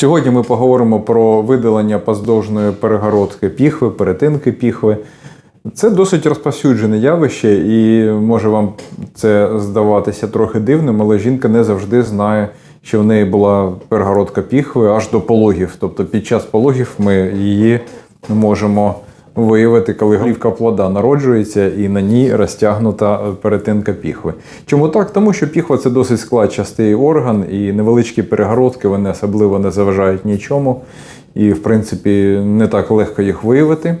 Сьогодні ми поговоримо про видалення поздовжної перегородки піхви, перетинки піхви. Це досить розповсюджене явище, і може вам це здаватися трохи дивним, але жінка не завжди знає, що в неї була перегородка піхви аж до пологів. Тобто під час пологів ми її можемо виявити, коли голівка плода народжується і на ній розтягнута перетинка піхви. Чому так? Тому що піхва це досить складчастий орган, і невеличкі перегородки вони особливо не заважають нічому, і в принципі не так легко їх виявити.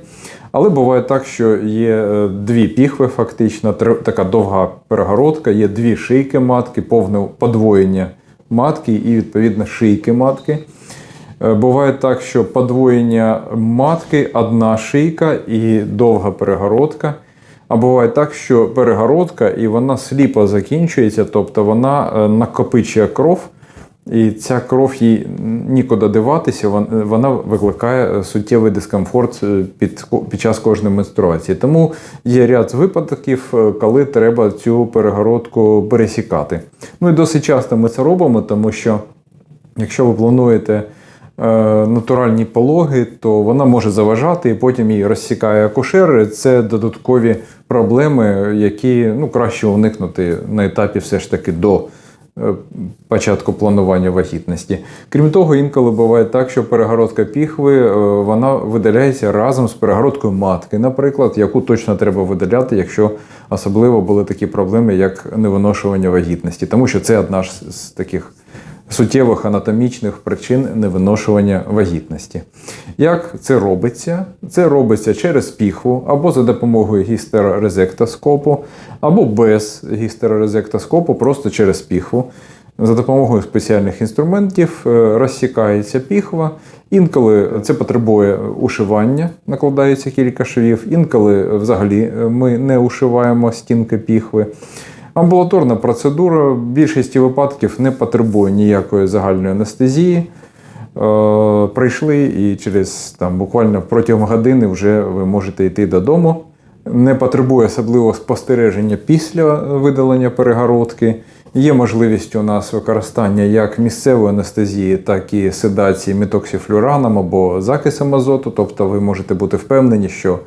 Але буває так, що є е, дві піхви, фактично, така довга перегородка, є дві шийки матки, повне подвоєння матки і відповідно шийки матки. Е, Буває так, що подвоєння матки, одна шийка і довга перегородка. А буває так, що перегородка і вона сліпо закінчується, тобто вона е, накопичує кров, і ця кров їй нікуди диватися, вона викликає суттєвий дискомфорт е, під, під час кожної менструації. Тому є ряд випадків, е, коли треба цю перегородку пересікати. Ну і досить часто ми це робимо, тому що якщо ви плануєте е, натуральні пологи, то вона може заважати і потім її розсікає акушер. Це додаткові проблеми, які ну, краще уникнути на етапі все ж таки до е, початку планування вагітності. Крім того, інколи буває так, що перегородка піхви е, вона видаляється разом з перегородкою матки, наприклад, яку точно треба видаляти, якщо особливо були такі проблеми, як невиношування вагітності, тому що це одна ж з таких суттєвих анатомічних причин невиношування вагітності. Як це робиться? Це робиться через піхву або за допомогою гістерорезектоскопу, або без гістерорезектоскопу, просто через піхву. За допомогою спеціальних інструментів е, розсікається піхва. Інколи це потребує ушивання, накладається кілька швів, інколи взагалі е, ми не ушиваємо стінки піхви. Амбулаторна процедура в більшості випадків не потребує ніякої загальної анестезії. Е, прийшли і через там, буквально протягом години вже ви можете йти додому. Не потребує особливого спостереження після видалення перегородки. Є можливість у нас використання як місцевої анестезії, так і седації метоксіфлюраном або закисом азоту. Тобто ви можете бути впевнені, що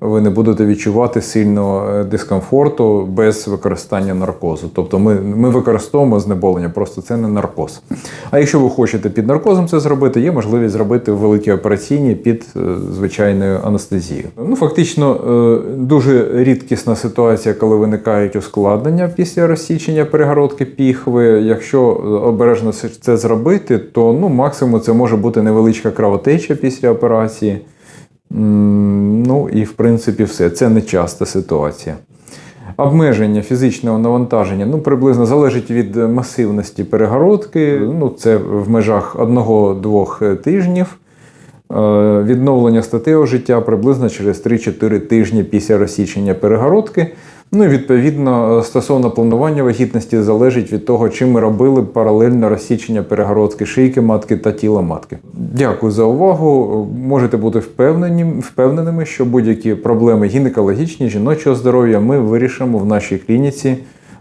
ви не будете відчувати сильного е, дискомфорту без використання наркозу. Тобто ми, ми використовуємо знеболення, просто це не наркоз. А якщо ви хочете під наркозом це зробити, є можливість зробити в великій операційній під е, звичайною анестезією. Ну, фактично, е, дуже рідкісна ситуація, коли виникають ускладнення після розсічення перегородки піхви. Якщо обережно це зробити, то ну, максимум це може бути невеличка кровотеча після операції. Ну і в принципі все. Це не часта ситуація. Обмеження фізичного навантаження ну, приблизно залежить від масивності перегородки. Ну, це в межах 1-2 тижнів. Е, Відновлення статевого життя приблизно через 3-4 тижні після розсічення перегородки. Ну і відповідно стосовно планування вагітності залежить від того, чи ми робили паралельно розсічення перегородки шийки матки та тіла матки. Дякую за увагу. Можете бути впевнені, впевненими, що будь-які проблеми гінекологічні, жіночого здоров'я ми вирішимо в нашій клініці.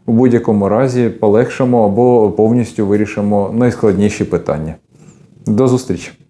У будь-якому разі полегшимо або повністю вирішимо найскладніші питання. До зустрічі!